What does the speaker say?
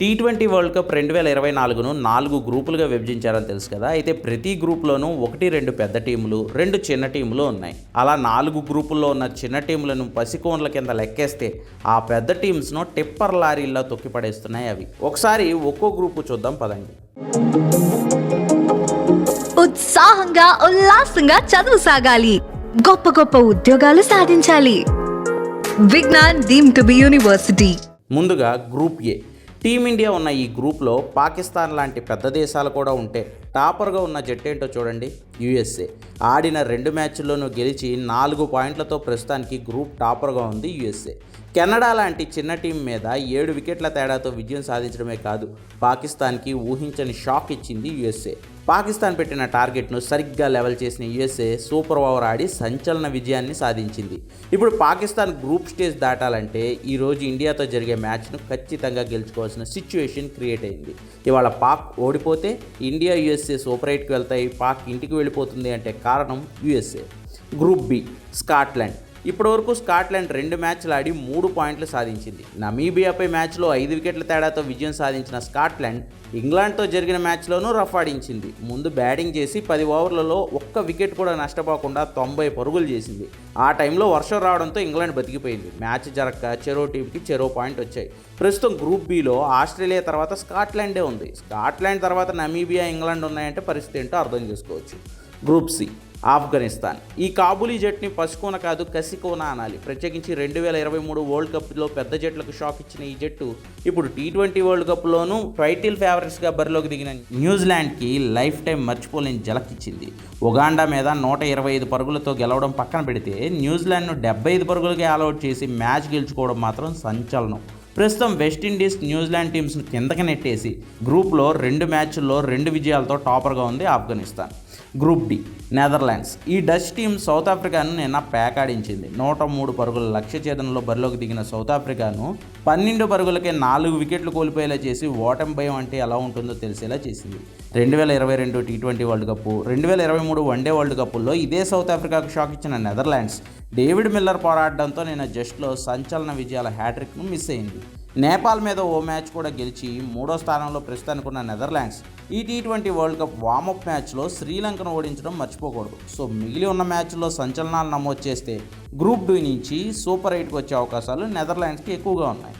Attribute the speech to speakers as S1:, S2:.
S1: Tea twenty world cup రెండు వేల ఇరవై నాలుగును నాలుగు గ్రూపులుగా విభజించారని తెలుసు కదా. అయితే ప్రతి గ్రూప్లోనూ ఒకటి రెండు పెద్ద టీములు రెండు చిన్న టీములు ఉన్నాయి. అలా నాలుగు గ్రూపుల్లో ఉన్న చిన్న టీములను పసికోన్ల కింద లెక్కేస్తే ఆ పెద్ద టీమ్స్ను టిప్పర్ లారీల్లో తొక్కిపడేస్తున్నాయి అవి. ఒకసారి ఒక్కో గ్రూపు చూద్దాం పదండి.
S2: ఉత్సాహంగా ఉల్లాసంగా చదువు సాగాలి. గొప్ప గొప్ప ఉద్యోగాలు సాధించాలి. Vignan deem to be university.
S1: ముందుగా గ్రూప్ ఏ. టీమిండియా ఉన్న ఈ గ్రూప్లో పాకిస్తాన్ లాంటి పెద్ద దేశాలు కూడా ఉంటే టాపర్గా ఉన్న జట్టు ఏంటో చూడండి యుఎస్ఏ. ఆడిన రెండు మ్యాచ్ల్లోనూ గెలిచి నాలుగు పాయింట్లతో ప్రస్తుతానికి గ్రూప్ టాపర్గా ఉంది యుఎస్ఏ. కెనడా లాంటి చిన్న టీం మీద ఏడు వికెట్ల తేడాతో విజయం సాధించడమే కాదు పాకిస్తాన్కి ఊహించని షాక్ ఇచ్చింది యుఎస్ఏ. పాకిస్తాన్ పెట్టిన టార్గెట్ను సరిగ్గా లెవెల్ చేసిన యుఎస్ఏ సూపర్ ఓవర్ ఆడి సంచలన విజయాన్ని సాధించింది. ఇప్పుడు పాకిస్తాన్ గ్రూప్ స్టేజ్ దాటాలంటే ఈరోజు ఇండియాతో జరిగే మ్యాచ్ను ఖచ్చితంగా గెలుచుకోవాల్సిన సిచ్యువేషన్ క్రియేట్ అయింది. ఇవాళ పాక్ ఓడిపోతే ఇండియా యుఎస్ఏ సూపర్ ఎయిట్కి వెళ్తాయి పాక్ ఇంటికి వెళ్ళిపోతుంది అంటే కారణం యుఎస్ఏ. Group B Scotland. ఇప్పటివరకు స్కాట్లాండ్ రెండు మ్యాచ్లు ఆడి మూడు పాయింట్లు సాధించింది. నమీబియాపై మ్యాచ్లో ఐదు వికెట్ల తేడాతో విజయం సాధించిన స్కాట్లాండ్ ఇంగ్లాండ్తో జరిగిన మ్యాచ్లోనూ రఫ్ ఆడించింది. ముందు బ్యాటింగ్ చేసి పది ఓవర్లలో ఒక్క వికెట్ కూడా నష్టపోకుండా తొంభై పరుగులు చేసింది. ఆ టైంలో వర్షం రావడంతో ఇంగ్లాండ్ బతికిపోయింది. మ్యాచ్ జరక్క చెరో టీంకి చెరో పాయింట్ వచ్చాయి. ప్రస్తుతం గ్రూప్ బిలో ఆస్ట్రేలియా తర్వాత స్కాట్లాండే ఉంది. స్కాట్లాండ్ తర్వాత నమీబియా ఇంగ్లాండ్ ఉన్నాయంటే పరిస్థితి ఏంటో అర్థం చేసుకోవచ్చు. Group C Afghanistan. ఈ కాబూలీ జట్ని పసుకోన కాదు కసికోన అనాలి. ప్రత్యేకించి రెండు వేల ఇరవై మూడు వరల్డ్ కప్లో పెద్ద జట్లకు షాక్ ఇచ్చిన ఈ జట్టు ఇప్పుడు టీ ట్వంటీ వరల్డ్ కప్లోనూ టైటిల్ ఫేవరెట్స్గా బరిలోకి దిగిన న్యూజిలాండ్కి లైఫ్ టైం మర్చిపోలేని జలకిచ్చింది ఉగాండా మీద నూట ఇరవై ఐదు పరుగులతో గెలవడం పక్కన పెడితే న్యూజిలాండ్ను డెబ్బై ఐదు పరుగులకే ఆల్అవుట్ చేసి మ్యాచ్ గెలుచుకోవడం మాత్రం సంచలనం. ప్రస్తుతం వెస్టిండీస్ న్యూజిలాండ్ టీమ్స్ను కిందకి నెట్టేసి గ్రూప్లో రెండు మ్యాచ్ల్లో రెండు విజయాలతో టాపర్గా ఉంది ఆఫ్ఘనిస్తాన్. Group D Netherlands. ఈ డచ్ టీం సౌత్ ఆఫ్రికాను నిన్న పేకాడించింది. నూట మూడు పరుగుల లక్ష్య ఛేదనలో బరిలోకి దిగిన సౌత్ ఆఫ్రికాను పన్నెండు పరుగులకే నాలుగు వికెట్లు కోల్పోయేలా చేసి ఓటమి భయం అంటే ఎలా ఉంటుందో తెలిసేలా చేసింది. రెండు వేల ఇరవై రెండు టీ ట్వంటీ వరల్డ్ కప్ రెండు వేల ఇరవై మూడు వన్డే వరల్డ్ కప్లో ఇదే సౌత్ ఆఫ్రికాకు షాక్ ఇచ్చిన నెదర్లాండ్స్ డేవిడ్ మిల్లర్ పోరాడడంతో నిన్న జస్ట్లో సంచలన విజయాల హ్యాట్రిక్ను మిస్ అయింది. నేపాల్ మీద ఓ మ్యాచ్ కూడా గెలిచి మూడో స్థానంలో ప్రస్తుతానికి ఉన్న నెదర్లాండ్స్ ఈ T twenty world cup warmup మ్యాచ్లో శ్రీలంకను ఓడించడం మర్చిపోకూడదు. సో మిగిలి ఉన్న మ్యాచ్లో సంచలనాలు నమోదు చేస్తే గ్రూప్ డి నుంచి సూపర్ ఎయిట్కి వచ్చే అవకాశాలు నెదర్లాండ్స్కి ఎక్కువగా ఉన్నాయి.